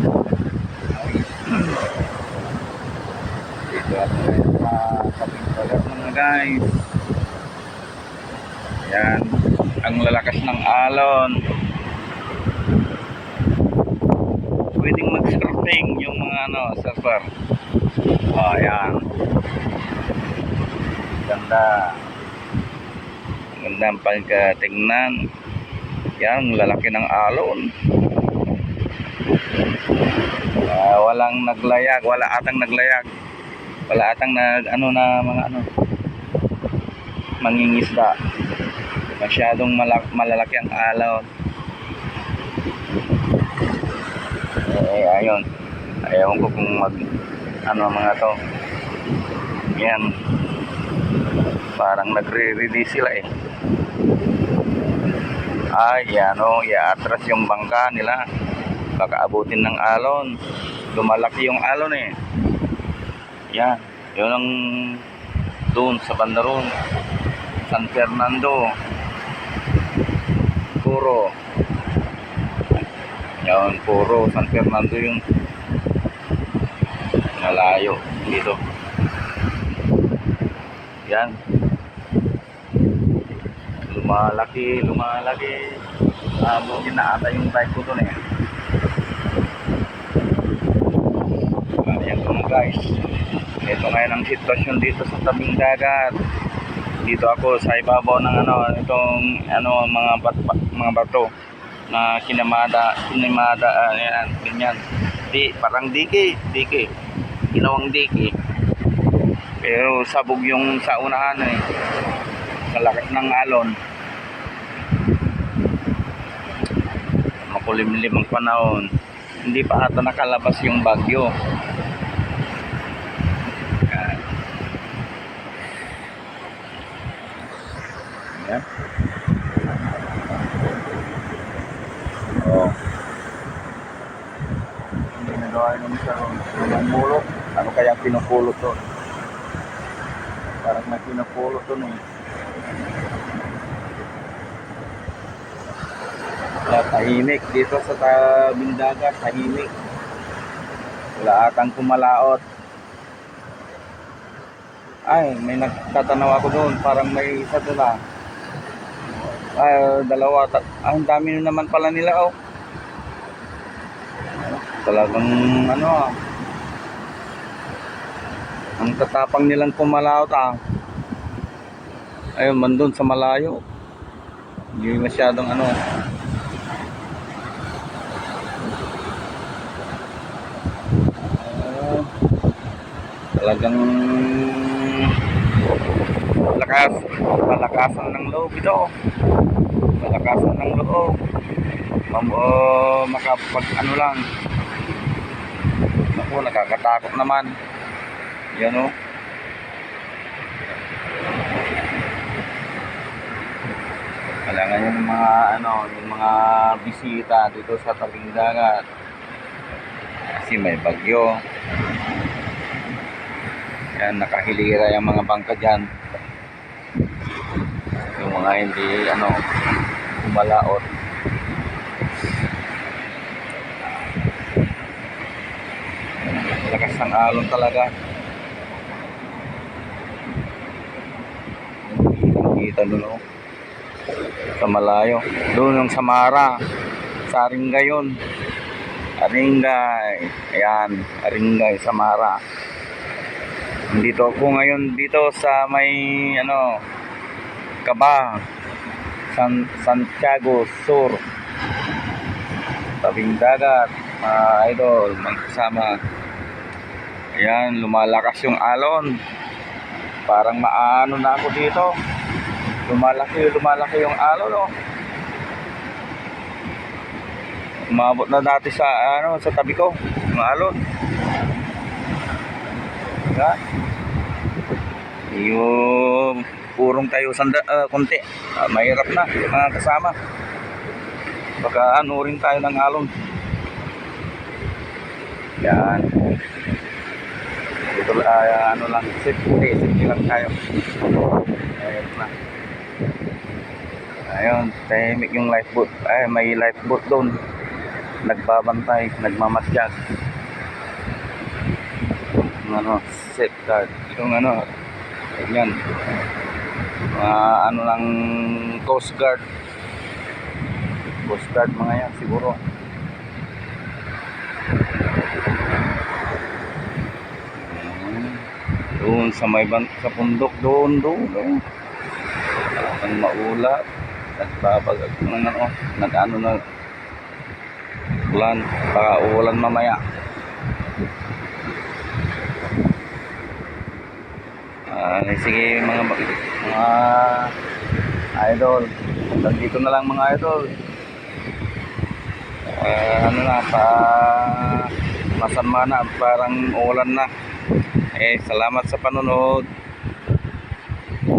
Dito ako ngayon sa mga guys. Yan. Ang lalakas ng alon. Pwedeng mag-surfing yung mga ano, surfer. Oh, yan. Ganda. Ganda ang pagkatingnan. Yan, lalaki ng alon. Ah, walang naglayag, wala atang naglayag. Wala atang nag ano na mga ano mangingisda. Masyadong malak malalaki ang alon. Eh, ayun. Ayaw ko kung mag ano mga to. Yan. Parang nagre-release sila eh. Ay, yan o. I-atras yung bangka nila. Baka abutin ng alon. Lumalaki yung alon eh. Yan. Yun ang doon sa banda roon. San Fernando. Puro. Yan, puro. San Fernando yung malayo dito. Yan. Lumalaki, lumalaki. Abutin na ata yung bike ko doon eh. Ayan ko na guys. Ito ngayon ang sitwasyon dito sa tabing dagat. Dito ako sa ibabaw ng ano, itong ano mga bat, mga bato na kinamada, kinamada, ah, yan, ganyan. Di, parang diki, diki. Ginawang diki. Pero sabog yung sa unahan eh. Sa lakas ng alon. Makulimlim ang panahon. Hindi pa ata nakalabas yung bagyo. Yan. Oh. Hindi nagawa yung isa ron. Yung mulot. Ano kaya pinupulot doon? Parang may pinupulot doon eh. Kaya tahimik dito sa tabing dagat, tahimik. Wala atang kumalaot. Ay, may nagtatanaw ako doon. Parang may isa doon ah. Ay, dalawa. tat- Ah, ang dami na naman pala nila oh. Talagang ano ah. Ang tatapang nilang kumalaot ah. Ayun, man doon sa malayo. Hindi masyadong ano. Ah, talagang lakas palakasan ng loob ito. Palakasan ng loob. Mam, uh, makapag ano lang. Ako nakakatakot naman. Yan o kailangan yung mga ano yung mga bisita dito sa tabing dagat. Kasi may bagyo. Yan nakahilira yung mga bangka dyan mga hindi ano kumalaot lakas ng alon talaga. Kita doon oh. sa malayo. Doon yung Samara. Sa Aringay yun Aringay. Ayan Aringay Samara. Dito ako ngayon dito sa may ano Kaba San Santiago Sur. Tabing dagat mga idol magkasama ayan lumalakas yung alon. Parang maano na ako dito. Lumalaki lumalaki yung alon oh. umabot na dati sa ano sa tabi ko yung alon. Diba? Yung purong tayo sanda, ah, konti. Ah, mahirap na, mga kasama. Baka ano rin tayo ng alon. Yan. Dito, ah, ano lang, safety, safety lang tayo. Ayun na. Ayun, tahimik yung lifeboat. Ay, may lifeboat doon. nagbabantay, nagmamatyag. Yung ano, safeguard. Yung ano, yan. Mga ano ng Coast Guard. Coast Guard mga yan siguro. Ayan. Doon sa may ban sa pundok doon doon doon. Ang maulat. Nagbabagag ng ano, nag-ano na ulan, baka uulan mamaya. Ah, sige mga bag- mga idol. Hanggang dito na lang mga idol. Ah, ano na pa masanma na parang uulan na. Eh salamat sa panonood.